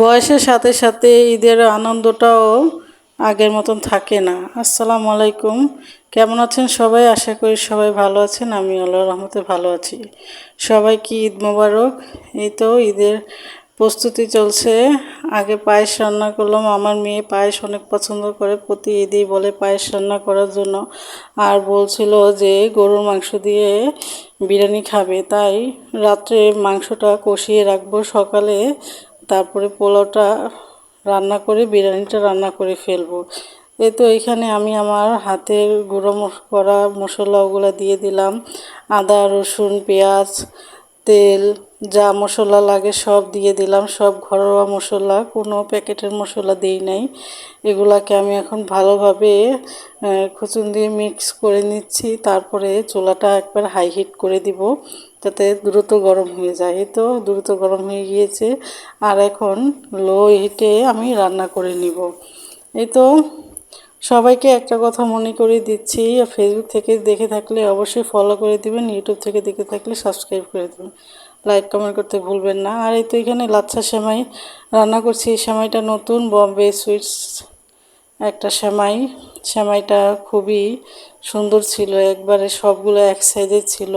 বয়সের সাথে সাথে ঈদের আনন্দটাও আগের মতন থাকে না। আসসালামু আলাইকুম। কেমন আছেন সবাই? আশা করি সবাই ভালো আছেন। আমি আল্লাহ রহমতে ভালো আছি। সবাই কি ঈদ মোবারক? এই তো ঈদের প্রস্তুতি চলছে। আগে পায়েস রান্না করলাম। আমার মেয়ে পায়েস অনেক পছন্দ করে। প্রতি ঈদেই বলে পায়েস রান্না করার জন্য। আর বলছিল যে গরুর মাংস দিয়ে বিরিয়ানি খাবে। তাই রাত্রে মাংসটা কষিয়ে রাখব। সকালে তারপরে পোলাওটা রান্না করে, বিরিয়ানিটা রান্না করে ফেলব। এই তো এইখানে আমি আমার হাতের গুঁড়ো করা মশলা ওগুলো দিয়ে দিলাম। আদা, রসুন, পেঁয়াজ তেল, যা মশলা লাগে সব দিয়ে দিলাম। সব ঘরোয়া মশলা, কোনো প্যাকেটের মশলা দিই নাই। এগুলাকে আমি এখন ভালোভাবে খুচুন দিয়ে মিক্স করে নিচ্ছি। তারপরে চুলাটা একবার হাই হিট করে দিব, যাতে দ্রুত গরম হয়ে যায়। তো দ্রুত গরম হয়ে গিয়েছে। আর এখন লো হিটে আমি রান্না করে নিব। এই তো সবাইকে একটা কথা মনে করে দিচ্ছি ফেসবুক থেকে দেখে থাকলে অবশ্যই ফলো করে দিবেন ইউটিউব থেকে দেখে থাকলে সাবস্ক্রাইব করে দেবেন। লাইক কমেন্ট করতে ভুলবেন না। আর এই তো এখানে লাচ্ছা সেমাই রান্না করছি। এই সেমাইটা নতুন বম্বে সুইটস একটা সেমাই। সেমাইটা খুবই সুন্দর ছিল, একবারে সবগুলো এক সাইজের ছিল।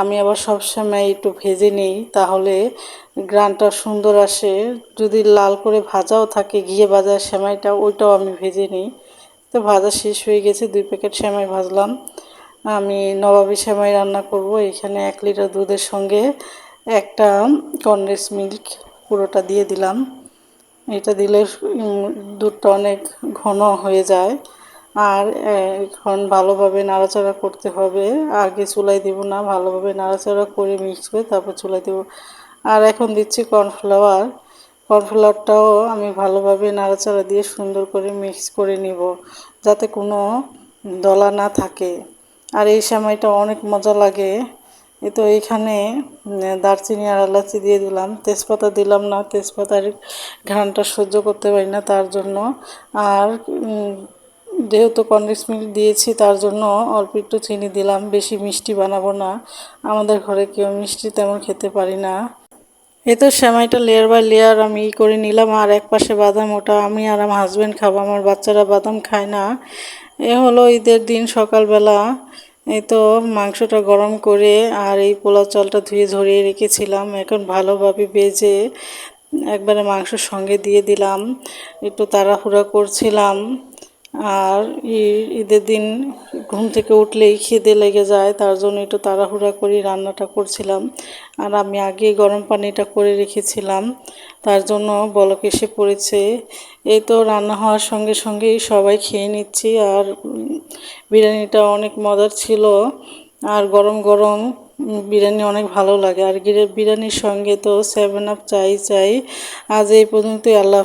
আমি আবার সব সময় একটু ভেজে নিই, তাহলে গ্রানটা সুন্দর আসে। যদি লাল করে ভাজাও থাকে, ঘিয়ে ভাজা সেমাইটা, ওইটাও আমি ভেজে নিই। তো ভাজা শেষ হয়ে গেছে, দুই প্যাকেট সেমাই ভাজলাম। আমি নবাবি সেমাই রান্না করব, এখানে এক লিটার দুধের সঙ্গে একটা কনডেন্স মিল্ক পুরোটা দিয়ে দিলাম। এটা দিলে দুধটা অনেক ঘন হয়ে যায়। আর এখন ভালোভাবে নাড়াচাড়া করতে হবে। আগে চুলাই দেব না, ভালোভাবে নাড়াচাড়া করে মিক্স করে তারপর চুলাই দেব। আর এখন দিচ্ছি কর্নফ্লাওয়ার। কর্নফ্লাওয়ারটাও আমি ভালোভাবে নাড়াচাড়া দিয়ে সুন্দর করে মিক্স করে নিব, যাতে কোনো দলা না থাকে। আর এই সময়টা অনেক মজা লাগে। এ তো এইখানে দারচিনি আর এলাচি দিয়ে দিলাম। তেজপাতা দিলাম না, তেজপাতার ঘ্রানটা সহ্য করতে পারি না তার জন্য। আর যেহেতু কন্ডেন্স মিল্ক দিয়েছি তার জন্য অল্প একটু চিনি দিলাম। বেশি মিষ্টি বানাবো না। আমাদের ঘরে কেউ মিষ্টি তেমন খেতে পারি না। এই তো সেমাইটা লেয়ার বাই লেয়ার আমি ই করে নিলাম, আর এক পাশে বাদাম, ওটা আমি আর আমার হাজব্যান্ড খাব, আমার বাচ্চারা বাদাম খায় না। এ হলো ঈদের দিন সকালবেলা, এই তো মাংসটা গরম করে আর এই পোলাও চালটা ধুয়ে ঝরিয়ে রেখেছিলাম, এখন ভালোভাবে বেজে একবারে মাংসর সঙ্গে দিয়ে দিলাম, একটু তাড়াহুড়া করছিলাম। আর ঈদের দিন ঘুম থেকে উঠলেই খিদে লেগে যায়, তার জন্য একটু তাড়াহুড়া করে রান্নাটা করছিলাম। আর আমি আগে গরম পানিটা করে রেখেছিলাম, তার জন্য বলক এসে পড়েছে। এই তো রান্না হওয়ার সঙ্গে সঙ্গেই সবাই খেয়ে নিচ্ছি, আর বিরিয়ানিটা অনেক মজার ছিল। আর গরম গরম বিরিয়ানি অনেক ভালো লাগে। আর বিরিয়ানির সঙ্গে তো সেভেন আপ চাই চাই। আজ এই পর্যন্তই, আল্লাহ